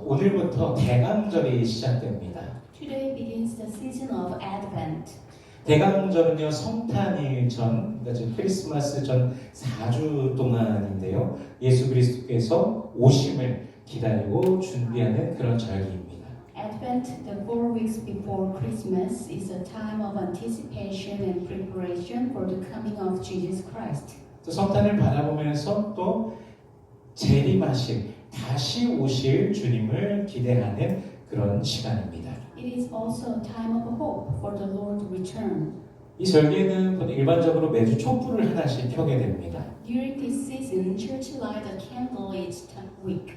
어, 오늘부터 대강절이 시작됩니다. Today begins the season of Advent. 대강절은요 성탄일 전, 그러니까 지금 크리스마스 전 4주 동안인데요. 예수 그리스도께서 오심을 기다리고 준비하는 그런 절기입니다. Advent, the four weeks before Christmas, is a time of anticipation and preparation for the coming of Jesus Christ. 또 성탄을 바라보면서 또 재림하실 다시 오실 주님을 기대하는 그런 시간입니다. It is also a time of hope for the Lord's return. 이 절기에는 일반적으로 매주 촛불을 하나씩 켜게 됩니다. During this season, church light a candle each week.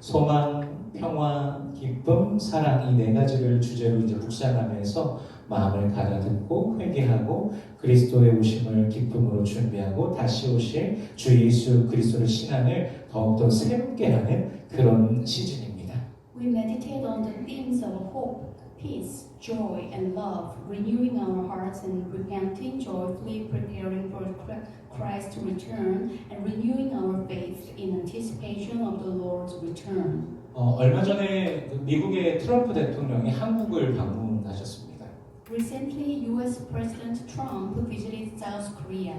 소망, 평화, 기쁨, 사랑 이 네 가지를 주제로 이제 묵상하면서 마음을 가다듬고 회개하고 그리스도의 오심을 기쁨으로 준비하고 다시 오실 주 예수 그리스도를 신앙을 더욱더 새롭게 하는 그런 시즌입니다. We meditate on the themes of hope, peace, joy, and love, renewing our hearts and repenting, joyfully preparing for Chri- Christ's return, and renewing our faith in anticipation of the Lord's return. 어, 얼마 전에 그 미국의 트럼프 대통령이 한국을 방문하셨습니다. Recently, US President Trump visited South Korea.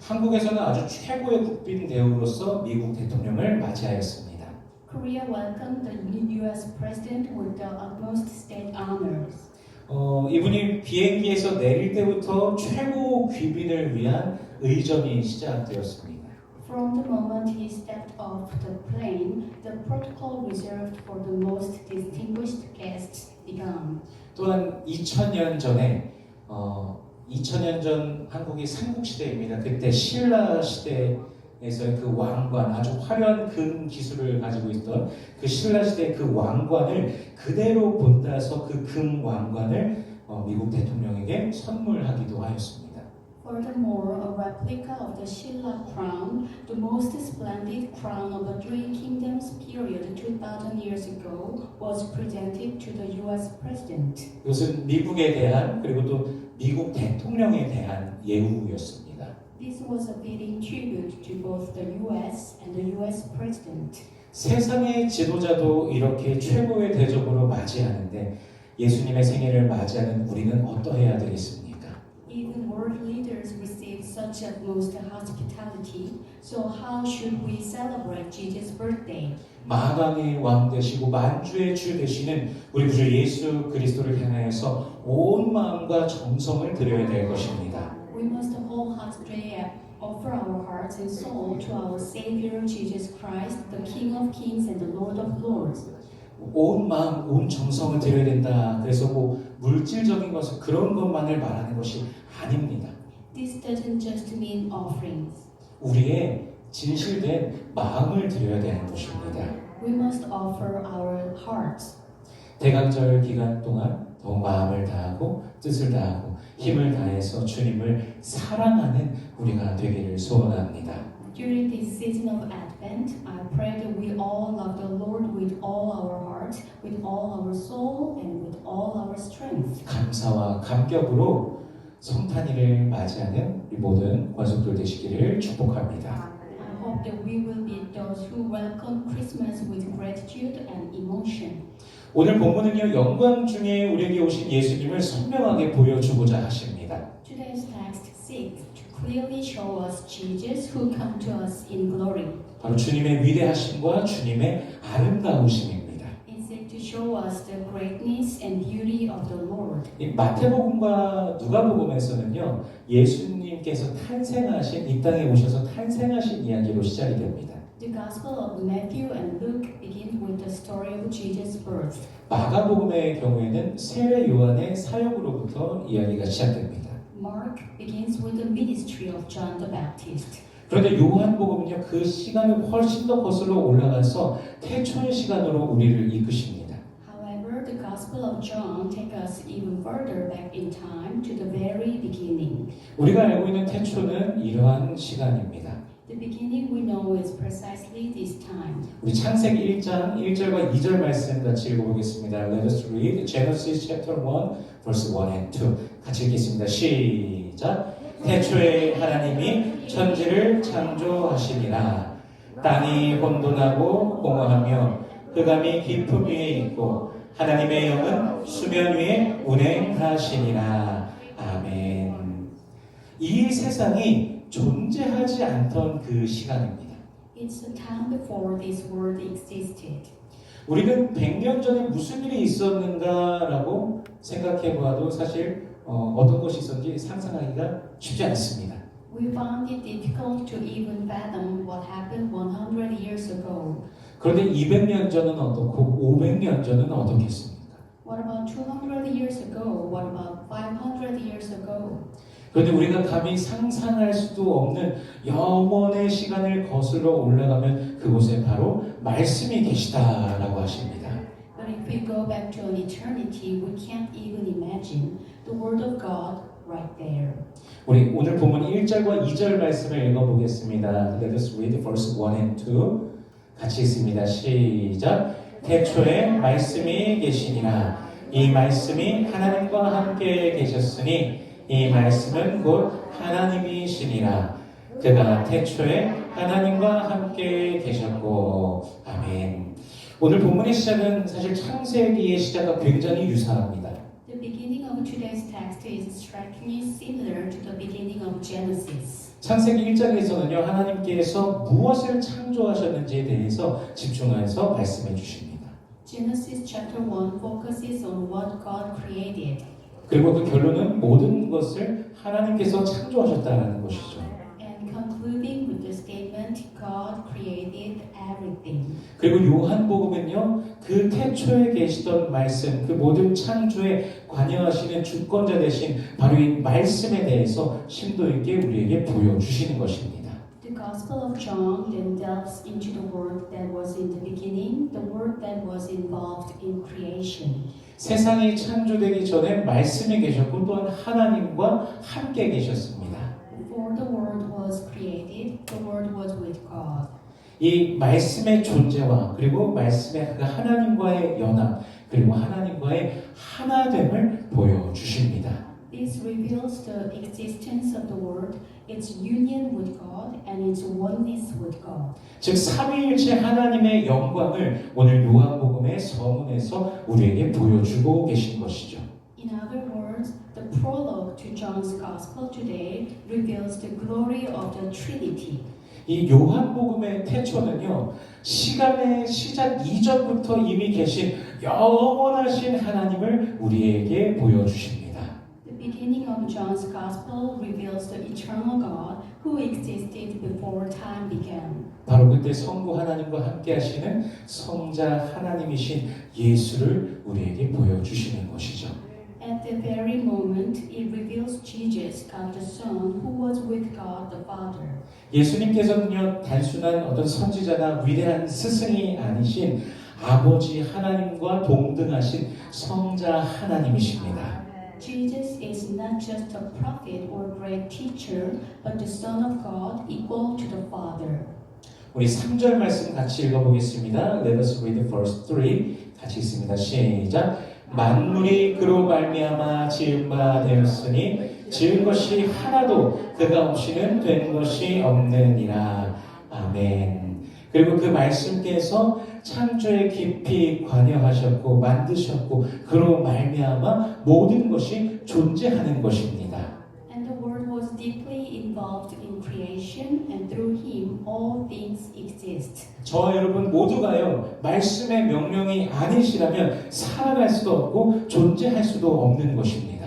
한국에서는 아주 최고의 국빈 대우로서 미국 대통령을 맞이하였습니다. Korea welcomed the US President with the utmost state honors. 어, 이분이 비행기에서 내릴 때부터 최고 귀빈을 위한 의전이 시작되었습니다. From the moment he stepped off the plane, the protocol reserved for the most distinguished guests began. 또한 2000년 전에 어, 2000년 전 한국이 삼국 시대입니다. 그때 신라 시대에서의 그 왕관 아주 화려한 금 기술을 가지고 있던 그 신라 시대 그 왕관을 그대로 본따서 그 금 왕관을 어, 미국 대통령에게 선물하기도 하였습니다. Furthermore, a replica of the Shilla crown, the most splendid crown of the Three Kingdoms period 2000 years ago, was presented to the US President. 이것은 미국에 대한 그리고 또 미국 대통령에 대한 예우였습니다. This was a fitting tribute to both the US and the US President. 세상의 지도자도 이렇게 최고의 대접으로 맞이하는데 예수님의 생일을 맞이하는 우리는 어떠해야 되겠습니까? Even world leaders receive such utmost hospitality, so how should we celebrate Jesus' birthday? 마강의 왕 되시고 만주의 주 되시는 우리 구주 예수 그리스도를 향하여서 온 마음과 정성을 드려야 될 것입니다. We must wholeheartedly offer our hearts and soul to our Savior Jesus Christ, the King of Kings and the Lord of Lords. 온 마음, 온 정성을 드려야 된다. 그래서 뭐 물질적인 것은 그런 것만을 말하는 것이 아닙니다. This doesn't just mean offerings. 우리의 진실된 마음을 드려야 되는 것입니다. We must offer our hearts. 대강절 기간 동안 더 마음을 다하고 뜻을 다하고 힘을 다해서 주님을 사랑하는 우리가 되기를 소원합니다. During this season of Advent, I pray that we all love the Lord with all our heart, with all our soul, and with all our strength. 감사와 감격으로 성탄일을 맞이하는 우리 모든 관속들 되시기를 축복합니다. I hope that we will be those who welcome Christmas with gratitude and emotion. 오늘 본문은요 영광 중에 우리에게 오신 예수님을 선명하게 보여주고자 하십니다. Today's text seeks to clearly show us Jesus who come to us in glory. 바로 주님의 위대하심과 주님의 아름다우심입니다. It seeks to show us the greatness and beauty of the Lord. 이 마태복음과 누가복음에서는요 예수님께서 탄생하신 이 땅에 오셔서 탄생하신 이야기로 시작이 됩니다. The Gospel of Matthew and Luke begin with the story of Jesus' birth. 마가복음의 경우에는 세례 요한의 사역으로부터 이야기가 시작됩니다. Mark begins with the ministry of John the Baptist. 그런데 요한복음은요 그 시간을 훨씬 더 거슬러 올라가서 태초의 시간으로 우리를 이끄십니다. However, the Gospel of John takes us even further back in time to the very beginning. 우리가 알고 있는 태초는 이러한 시간입니다. The beginning we know is precisely this time. 우리 창세기 1장 1절과 2절 말씀 같이 읽어보겠습니다. Let us read Genesis chapter 1 verse 1 and 2 같이 읽겠습니다. 시작 태초에 하나님이 천지를 창조하시니라 땅이 혼돈하고 공허하며 흑암이 깊음 위에 있고 하나님의 영은 수면 위에 운행하시니라. 아멘. 이 세상이 존재하지 않던 그 시간입니다. It's the time before this world existed. 우리는 100년 전에 무슨 일이 있었는가라고 생각해 보아도 사실 어, 어떤 것이 있었는지 상상하기가 쉽지 않습니다. We found it difficult to even fathom what happened 100 years ago. 그런데 200년 전은 어떻고 500년 전은 어떻겠습니까? What about 200 years ago? What about 500 years ago? 그런데 우리가 감히 상상할 수도 없는 영원의 시간을 거슬러 올라가면 그곳에 바로 말씀이 계시다라고 하십니다. But if we go back to an eternity, we can't even imagine the Word of God right there. 우리 오늘 본문 1절과 2절 말씀을 읽어보겠습니다. Let us read verse 1 and 2. 같이 읽습니다. 시작. 태초에 말씀이 계시니라. 이 말씀이 하나님과 함께 계셨으니 이 말씀은 곧 하나님이시니라. 그가 태초에 하나님과 함께 계셨고 아멘. 오늘 본문의 시작은 사실 창세기의 시작과 굉장히 유사합니다. The beginning of today's text is strikingly similar to the beginning of Genesis. 창세기 1장에서는요 하나님께서 무엇을 창조하셨는지에 대해서 집중해서 말씀해 주십니다. Genesis chapter 1 focuses on what God created, 그리고 그 결론은 모든 것을 하나님께서 창조하셨다는 것이죠. and concluding with the statement God created everything. 그리고 요한복음은요 그 태초에 계시던 말씀, 그 모든 창조에 관여하시는 주권자 대신 바로 이 말씀에 대해서 심도 있게 우리에게 보여주시는 것입니다. The Gospel of John then delves into the word that was in the beginning, the word that was involved in creation. 세상이 창조되기 전에 말씀이 계셨고 또한 하나님과 함께 계셨습니다. Before the word was created, the word was with God. 이 말씀의 존재와 그리고 말씀의 그 하나님과의 연합 그리고 하나님과의 하나됨을 보여주십니다. This reveals the existence of the word, its union with God, and its oneness with God. 즉 삼위일체 하나님의 영광을 오늘 요한복음의 서문에서 우리에게 보여주고 계신 것이죠. In other words, the prologue to John's Gospel today reveals the glory of the Trinity. 이 요한복음의 태초는요 시간의 시작 이전부터 이미 계신 영원하신 하나님을 우리에게 보여주십니다. Beginning of John's Gospel reveals the eternal God who existed before time began. 바로 그때 성부 하나님과 함께 하시는 성자 하나님이신 예수를 우리에게 보여주시는 것이죠. At the very moment, it reveals Jesus, God the Son, who was with God the Father. 예수님께서는요 단순한 어떤 선지자나 위대한 스승이 아니신 아버지 하나님과 동등하신 성자 하나님이십니다. Jesus is not just a prophet or great teacher, but the Son of God, equal to the Father. 우리 3절 말씀 같이 읽어보겠습니다. Let us read verse 3. 같이 읽습니다. 시작. 만물이 그로 말미암아 지은 바 되었으니 지은 것이 하나도 그가 없이는 된 것이 없느니라. 아멘. 그리고 그 말씀께서 창조에 깊이 관여하셨고 만드셨고 그로 말미암아 모든 것이 존재하는 것입니다. And the Word was deeply involved in creation, and through Him all things exist. 저와 여러분 모두가요 말씀의 명령이 아니시라면 살아갈 수도 없고 존재할 수도 없는 것입니다.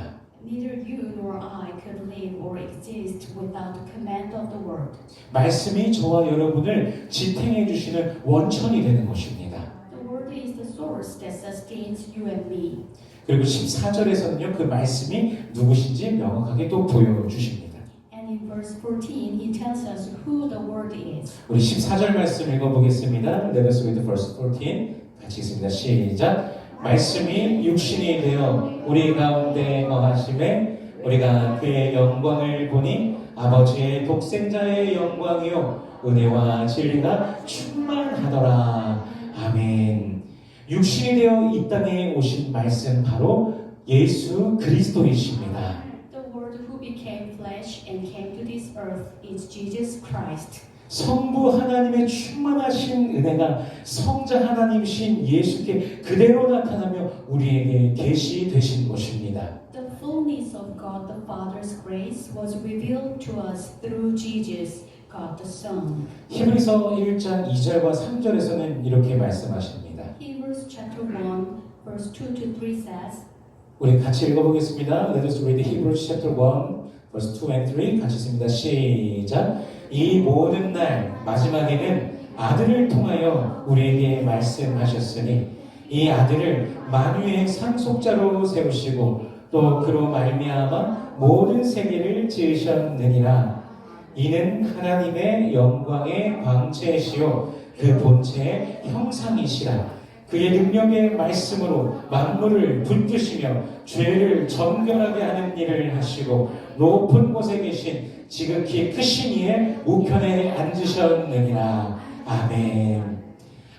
Neither you nor I could live or exist without the command of the Word. 말씀이 저와 여러분을 지탱해 주시는 원천이 되는 것입니다. The Word is the source that sustains you and me. 그리고 14절에서는요 그 말씀이 누구신지 명확하게 또 보여 주십니다. And in verse 14, He tells us who the Word is. 우리 14절 말씀 읽어 보겠습니다. Let us read verse 14. 같이 읽습니다. 시작. 말씀이 육신이 되어 우리 가운데 거하심에 우리가 그의 영광을 보니 아버지의 독생자의 영광이요 은혜와 진리가 충만하더라. 아멘. 육신이 되어 이 땅에 오신 말씀 바로 예수 그리스도이십니다. The Word who became flesh and came to this earth is Jesus Christ. 성부 하나님의 충만하신 은혜가 성자 하나님이신 예수께 그대로 나타나며 우리에게 계시되신 것입니다. The fullness of God the Father's grace was revealed to us through Jesus, God the Son. 히브리서 1장 2절과 3절에서는 이렇게 말씀하십니다. Hebrews chapter 1, verse 2 to 3 says, 우리 같이 읽어보겠습니다. Let us read Hebrews chapter 1, verse 2 and 3 같이 읽습니다. 시작. 이 모든 날 마지막에는 아들을 통하여 우리에게 말씀하셨으니 이 아들을 만유의 상속자로 세우시고 또 그로 말미암아 모든 세계를 지으셨느니라. 이는 하나님의 영광의 광채시요 그 본체의 형상이시라. 그의 능력의 말씀으로 만물을 붙드시며 죄를 정결하게 하는 일을 하시고 높은 곳에 계신 지극히 크신 이의 우편에 앉으셨느니라. 아멘.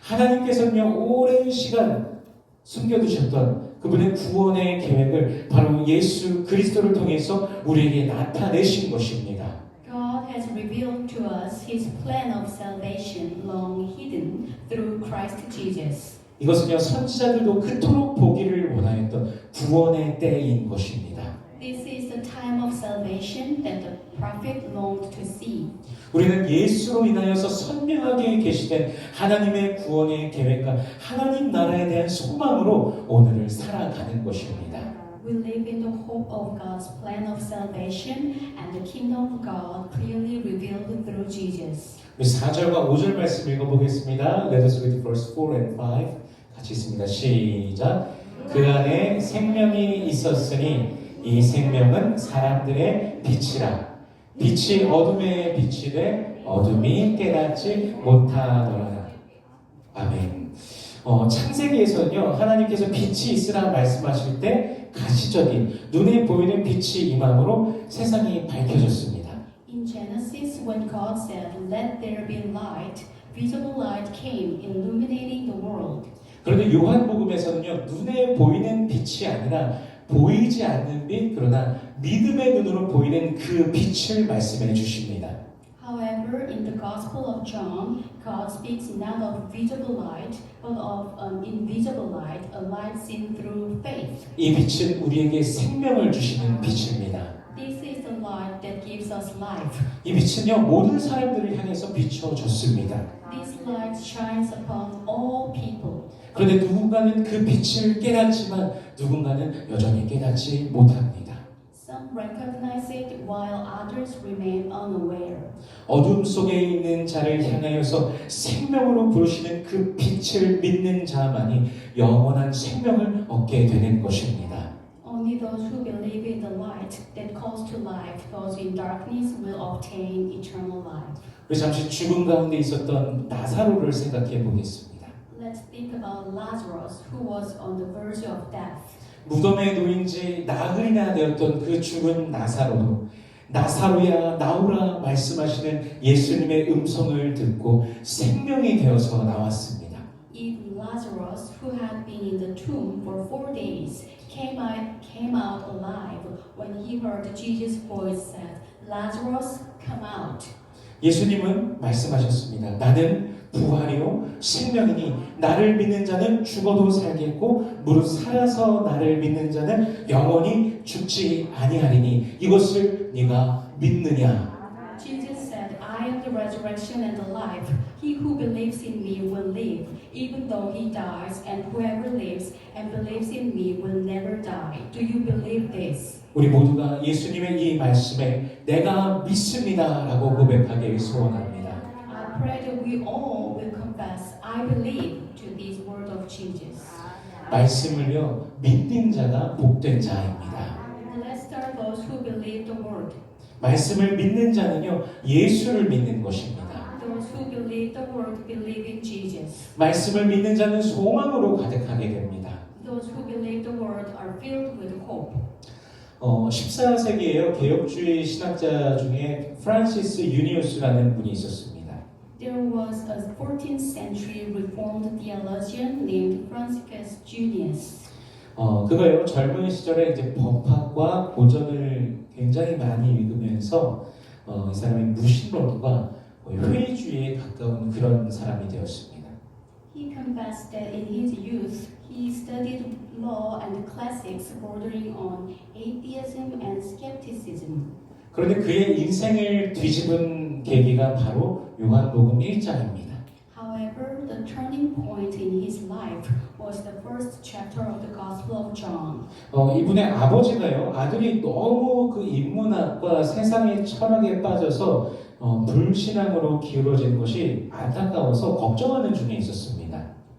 하나님께서는요, 오랜 시간 숨겨두셨던 그분의 구원의 계획을 바로 예수 그리스도를 통해서 우리에게 나타내신 것입니다. God has revealed to us his plan of salvation long hidden through Christ Jesus. 이것은요, 선지자들도 그토록 보기를 원하였던 구원의 때인 것입니다. This is the time of salvation that the prophet longed to see. 우리는 예수로 인하여서 선명하게 계시된 하나님의 구원의 계획과 하나님 나라에 대한 소망으로 오늘을 살아가는 것입니다. We live in the hope of God's plan of salvation and the kingdom of God clearly revealed through Jesus. 우리 4절과 5절 말씀 읽어보겠습니다. Let us read verse 4 and 5. 같이 있습니다. 시작. 그 안에 생명이 있었으니 이 생명은 사람들의 빛이라. 빛이 어둠에 비치되 어둠이 깨닫지 못하더라. 아멘. 어, 창세기에서는요, 하나님께서 빛이 있으라 말씀하실 때 가시적인 눈에 보이는 빛이 임함으로 세상이 밝혀졌습니다. In Genesis, when God said, Let there be light, visible light came, illuminating the world. 그런데 요한복음에서는요 눈에 보이는 빛이 아니라 보이지 않는 빛 그러나 믿음의 눈으로 보이는 그 빛을 말씀해 주십니다. However, in the Gospel of John, God speaks not of visible light, but of an invisible light, a light seen through faith. 이 빛은 우리에게 생명을 주시는 빛입니다. This is the light that gives us life. 이 빛은요 모든 사람들을 향해서 비춰졌습니다. This light shines upon all people. 그런데 누군가는 그 빛을 깨닫지만 누군가는 여전히 깨닫지 못합니다. Some recognize it while others remain unaware. 어둠 속에 있는 자를 향하여서 생명으로 부르시는 그 빛을 믿는 자만이 영원한 생명을 얻게 되는 것입니다. Only those who believe in the light that calls to life, those in darkness, will obtain eternal life. 우리 잠시 죽음 가운데 있었던 나사로를 생각해 보겠습니다. Let's think about Lazarus, who was on the verge of death. 무덤에 놓인 지 나흘이나 되었던 그 죽은 나사로도 나사로야 나오라 말씀하시는 예수님의 음성을 듣고 생명이 되어서 나왔습니다. Even Lazarus, who had been in the tomb for four days, came out, came out alive when he heard Jesus' voice said, Lazarus, come out. 예수님은 말씀하셨습니다. 나는 부활이요 생명이니 나를 믿는 자는 죽어도 살겠고 무릇 살아서 나를 믿는 자는 영원히 죽지 아니하리니 이것을 네가 믿느냐? Jesus said, I am the resurrection and the life. He who believes in me will live, even though he dies, and whoever lives and believes in me will never die. Do you believe this? 우리 모두가 예수님의 이 말씀에 내가 믿습니다라고 고백하길 소원합니다. I pray that we all will confess, I believe to this word of Jesus. 말씀을요 믿는 자가 복된 자입니다. Let's start those who believe the word. 말씀을 믿는 자는요 예수를 믿는 것입니다. Those who believe the word believe in Jesus. 말씀을 믿는 자는 소망으로 가득하게 됩니다. Those who believe the word are filled with hope. 어, 14세기에요 개혁주의 신학자 중에 프란시스 유니우스라는 분이 있었습니다. There was a 14th century Reformed theologian named Franciscus Junius. 어, 그거요 젊은 시절에 이제 법학과 고전을 굉장히 많이 읽으면서 어, 이 사람의 무신론과 회의주의에 가까운 그런 사람이 되었습니다. He confessed that in his youth he studied law and classics bordering on atheism and skepticism. 그런데 그의 인생을 뒤집은 계기가 바로 요한복음 1장입니다. However, the turning point in his life was the first chapter of the Gospel of John. 어, 이분의 아버지가요, 아들이 너무 그 인문학과 세상의 철학에 빠져서 어, 불신앙으로 기울어진 것이 안타까워서 걱정하는 중에 있었습니다.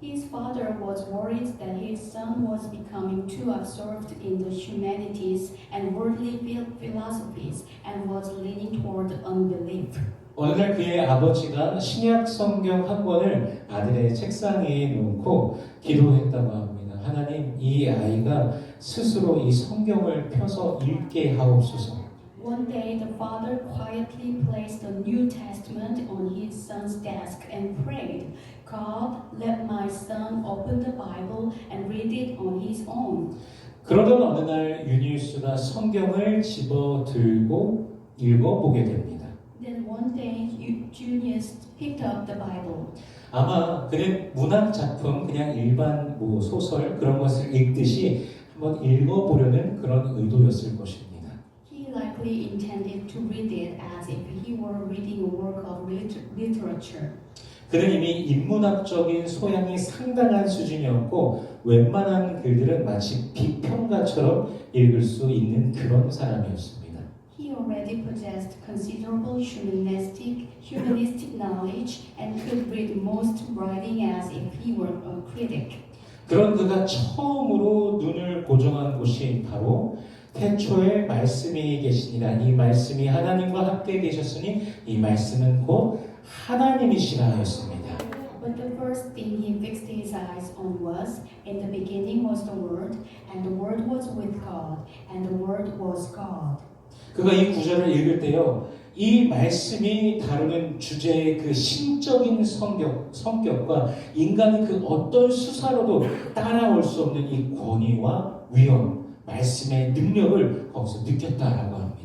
His father was worried that his son was becoming too absorbed in the humanities and worldly phil- philosophies and was leaning toward unbelief. 어느 날 그의 아버지가 신약 성경 한 권을 아들의 책상에 놓고 기도했다고 합니다. 하나님, 이 아이가 스스로 이 성경을 펴서 읽게 하옵소서. One day, the father quietly placed the New Testament on his son's desk and prayed, God, let my son open the Bible and read it on his own. 그러던 어느 날 유니우스가 성경을 집어 들고 읽어보게 됩니다. Then one day, Junius picked up the Bible. 아마 그는 문학 작품, 그냥 일반 뭐 소설 그런 것을 읽듯이 한번 읽어보려는 그런 의도였을 것입니다. Likely intended to read it as if he were reading a work of lit- literature. 그는 이미 인문학적인 소양이 상당한 수준이었고 웬만한 글들은 마치 비평가처럼 읽을 수 있는 그런 사람이었습니다. He already possessed considerable humanistic, humanistic knowledge and could read most writing as if he were a critic. 그런 그가 처음으로 눈을 고정한 곳이 바로 태초에 말씀이 계시니라 이 말씀이 하나님과 함께 계셨으니 이 말씀은 곧 하나님이시라 하였습니다. But the first thing he fixed his eyes on was, in the beginning was the Word, and the Word was with God, and the Word was God. 그가 이 구절을 읽을 때요, 이 말씀이 다루는 주제의 그 신적인 성격, 성격과 인간의 그 어떤 수사로도 따라올 수 없는 이 권위와 위엄, 말씀의 능력을 거기서 느꼈다라고 합니다.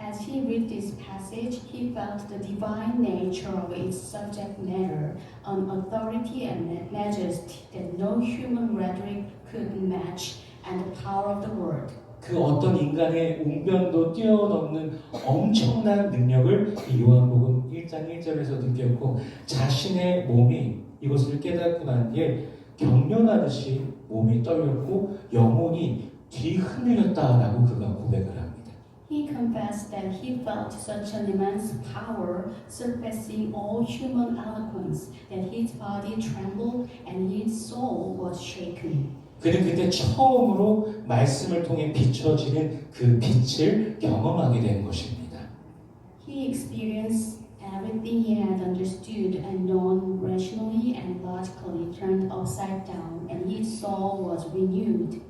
As he read this passage, he felt the divine nature of its subject matter, an authority and majesty that no human rhetoric could match, and the power of the word. 그 어떤 인간의 웅변도 뛰어넘는 엄청난 능력을 이 요한복음 1장 1절에서 느꼈고 자신의 몸이 이것을 깨닫고 난 뒤에 경련하듯이 몸이 떨렸고 영혼이 뒤흔들렸다라고 그가 고백을 합니다. He confessed that he felt such an immense power surpassing all human eloquence that his body trembled and his soul was shaken. 그는 그때 처음으로 말씀을 통해 비춰지는 그 빛을 경험하게 된 것입니다. He experienced everything he had understood and known rationally and logically turned upside down, and his soul was renewed.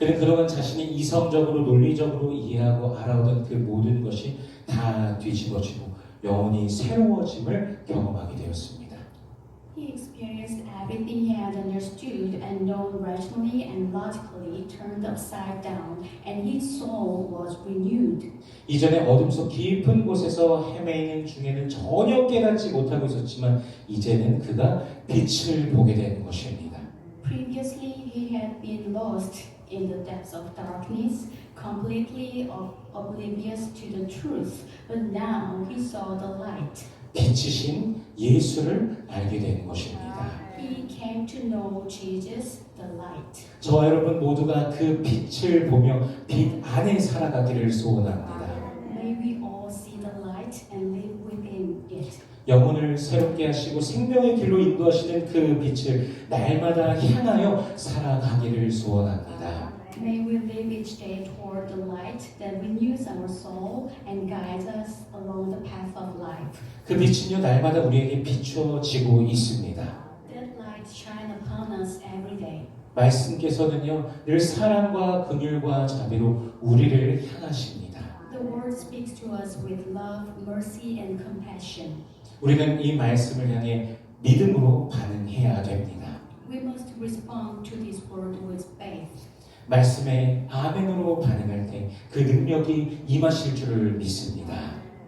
그는 그동안 자신이 이성적으로 논리적으로 이해하고 알아오던 그 모든 것이 다 뒤집어지고 영혼이 새로워짐을 경험하게 되었습니다. He experienced everything he had understood and known rationally and logically turned upside down, and his soul was renewed. 이전에 어둠 속 깊은 곳에서 헤매이는 중에는 전혀 깨닫지 못하고 있었지만 이제는 그가 빛을 보게 되는 것입니다. Previously, he had been lost in the depths of darkness, completely ob- oblivious to the truth, but now he saw the light. 빛이신 예수를 알게 되는 것입니다. He came to know Jesus, the light. 저와 여러분 모두가 그 빛을 보며 빛 안에 살아가기를 소원합니다. 영혼을 새롭게 하시고 생명의 길로 인도하시는 그 빛을 날마다 향하여 살아가기를 소원합니다. May we live each day toward the light that renews our soul and guides us along the path of life. 그 빛은요 날마다 우리에게 비춰지고 있습니다. That light shine upon us every day. 말씀께서는요 늘 사랑과 긍휼과 자비로 우리를 향하십니다. The word speaks to us with love, mercy, and compassion. 우리는 이 말씀을 향해 믿음으로 반응해야 됩니다. We must respond to this word with faith. 말씀에 아멘으로 반응할 때 그 능력이 임하실 줄을 믿습니다.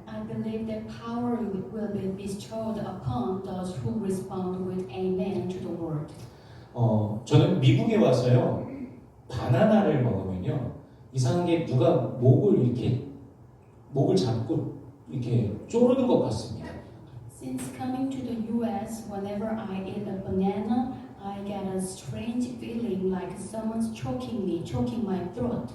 I believe that power will be bestowed upon those who respond with amen to the word. 어, 저는 미국에 와서요, 바나나를 먹으면요, 이상하게 누가 목을 이렇게, 목을 잡고 이렇게 쪼르는 것 같습니다. Since coming to the US, whenever I eat a banana, I get a strange feeling like someone's choking me, choking my throat.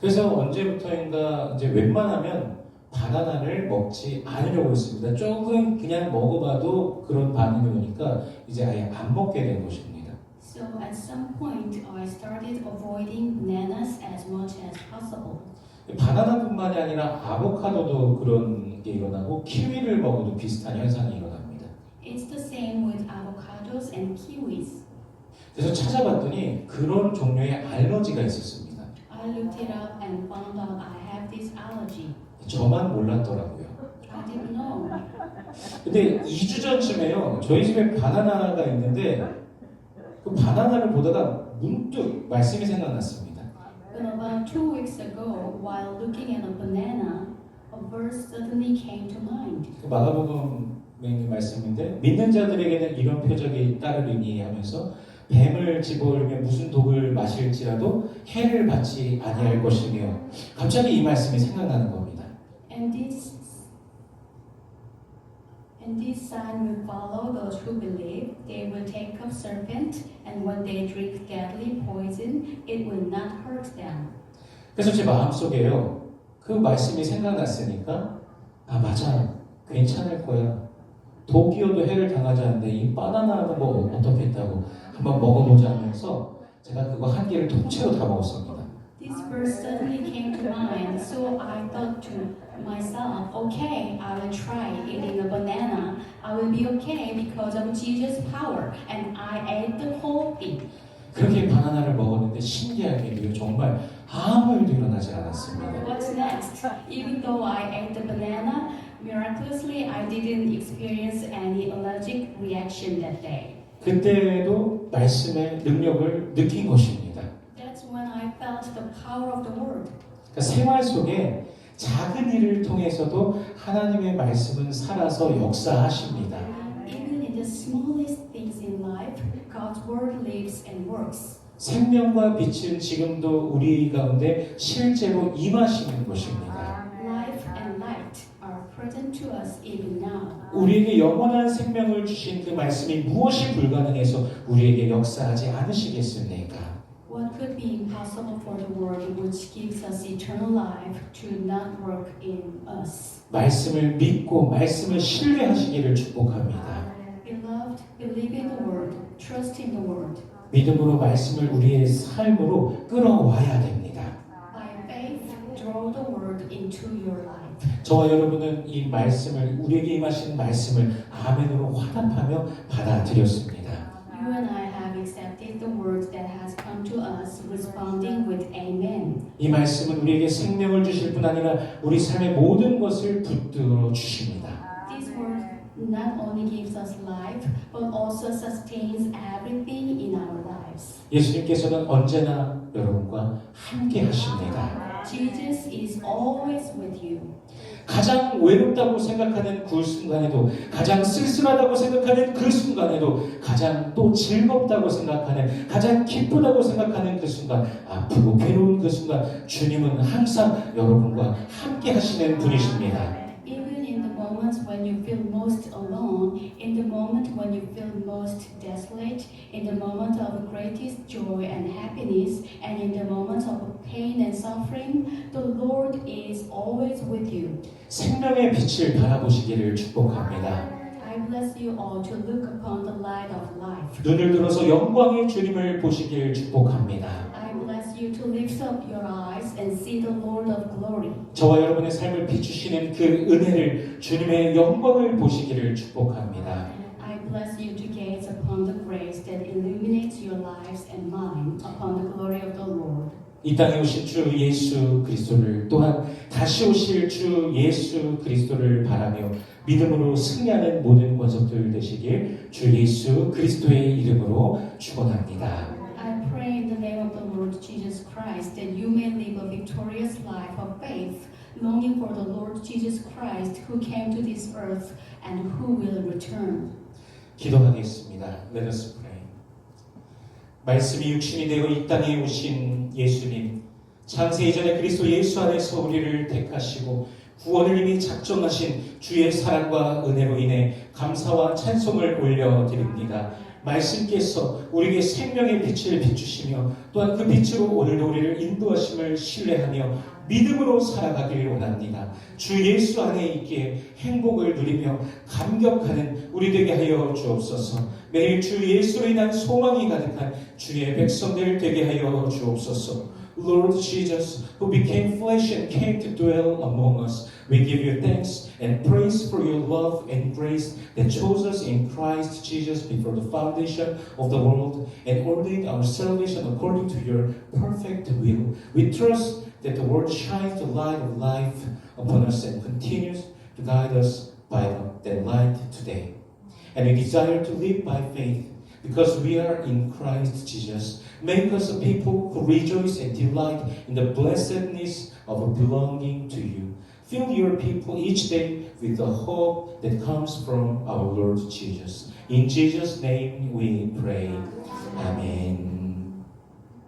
그래서 언제부터인가 이제 웬만하면 바나나를 먹지 않으려고 했습니다. 조금 그냥 먹어봐도 그런 반응이 오니까 이제 아예 안 먹게 된 것입니다. So at some point, I started avoiding bananas as much as possible. 바나나뿐만이 아니라 아보카도도 그런 게 일어나고 키위를 먹어도 비슷한 현상이 일어납니다. It's the same with avocados and kiwis. 그래서 찾아봤더니 그런 종류의 알러지가 있었습니다. I looked it up and found out I have this allergy. 저만 몰랐더라고요. I didn't know. 근데 2주 전쯤에요. 저희 집에 바나나가 있는데 그 바나나를 보다가 문득 말씀이 생각났습니다. But about two weeks ago, while looking at a banana, a verse suddenly came to mind. 그 마가복음에 있는 말씀인데 믿는 자들에게는 이런 표적이 따르리니 하면서 뱀을 집어올며 무슨 독을 마실지라도 해를 받지 아니할 것이며 갑자기 이 말씀이 생각나는 겁니다. And this and this sign will follow those who believe. They will take up serpent, and when they drink deadly poison, it will not hurt them. 그래서 제 마음속에요. 그 말씀이 생각났으니까 아 맞아 괜찮을 거야. 독이어도 해를 당하지 않는데 이 바나나는 뭐 어떻겠다고 한번 먹어보자 하면서 제가 그거 한 개를 통째로 다 먹었습니다. This verse suddenly came to mind, so I thought to myself, okay, I will try eating a banana. I will be okay because of Jesus' power, and I ate the whole thing. 그렇게 바나나를 먹었는데 신기하게도 정말 아무 일도 일어나지 않았습니다. What's next? Even though I ate the banana, miraculously I didn't experience any allergic reaction that day. 그때도 말씀의 능력을 느낀 것입니다. That's when I felt the power of the word. 그러니까 생활 속에 작은 일을 통해서도 하나님의 말씀은 살아서 역사하십니다. Even in the smallest things in life, God's word lives and works. 생명과 빛은 지금도 우리 가운데 실제로 임하시는 것입니다. Life and light are present to us even now. 우리에게 영원한 생명을 주신 그 말씀이 무엇이 불가능해서 우리에게 역사하지 않으시겠습니까? What could be impossible for the word which gives us eternal life to not work in us? 말씀을 믿고 말씀을 신뢰하시기를 축복합니다. Beloved, believe in the word, trust in the word. 믿음으로 말씀을 우리의 삶으로 끌어와야 됩니다. By faith, draw the word into your life. 저와 여러분은 이 말씀을 우리에게 임하신 말씀을 아멘으로 화답하며 받아들였습니다. You and I have accepted the word that has come to us, responding with Amen. 이 말씀은 우리에게 생명을 주실 뿐 아니라 우리 삶의 모든 것을 붙들어 주십니다. This word not only gives us life, but also sustains everything in our lives. 예수님께서는 언제나 여러분과 함께 하십니다. Jesus is always with you. 가장 외롭다고 생각하는 그 순간에도 가장 쓸쓸하다고 생각하는 그 순간에도 가장 또 즐겁다고 생각하는 가장 기쁘다고 생각하는 그 순간 아프고 괴로운 그 순간 주님은 항상 여러분과 함께 하시는 분이십니다. Even in the moments when you feel most alone, in the moment when you feel most desolate, in the moment of greatest joy and happiness, and in the moments of pain and suffering, the Lord is always with you. 생명의 빛을 바라보시기를 축복합니다. I bless you all to look upon the light of life. 눈을 들어서 영광의 주님을 보시기를 축복합니다. I bless you to lift up your eyes and see the Lord of glory. 저와 여러분의 삶을 비추시는 그 은혜를 주님의 영광을 보시기를 축복합니다. I bless you to gaze upon the grace that illuminates your lives and mine, upon the glory of the Lord. 이 땅에 오신 주 예수 그리스도를 또한 다시 오실 주 예수 그리스도를 바라며 믿음으로 승리하는 모든 권속들 되시길 주 예수 그리스도의 이름으로 축원합니다. I pray in the name of the Lord Jesus Christ that you may live a victorious life of faith longing for the Lord Jesus Christ who came to this earth and who will return. 기도하겠습니다. Let us pray. 말씀이 육신이 되어 이 땅에 오신 예수님, 창세 이전에 그리스도 예수 안에서 우리를 택하시고 구원을 이미 작정하신 주의 사랑과 은혜로 인해 감사와 찬송을 올려드립니다. 말씀께서 우리에게 생명의 빛을 비추시며 또한 그 빛으로 오늘도 우리를 인도하심을 신뢰하며 믿음으로 살아가길 원합니다. 주 예수 안에 있기에 행복을 누리며 감격하는 우리 되게 하여 주옵소서. 매일 주 예수로 인한 소망이 가득한 주의 백성들 되게 하여 주옵소서. Lord Jesus, who became flesh and came to dwell among us, we give you thanks and praise for your love and grace that chose us in Christ Jesus before the foundation of the world and ordained our salvation according to your perfect will. We trust that the word shines the light of life upon us and continues to guide us by that light today. And we desire to live by faith because we are in Christ Jesus. Make us a people who rejoice and delight in the blessedness of belonging to you. Fill your people each day with the hope that comes from our Lord Jesus. In Jesus' name we pray. Amen.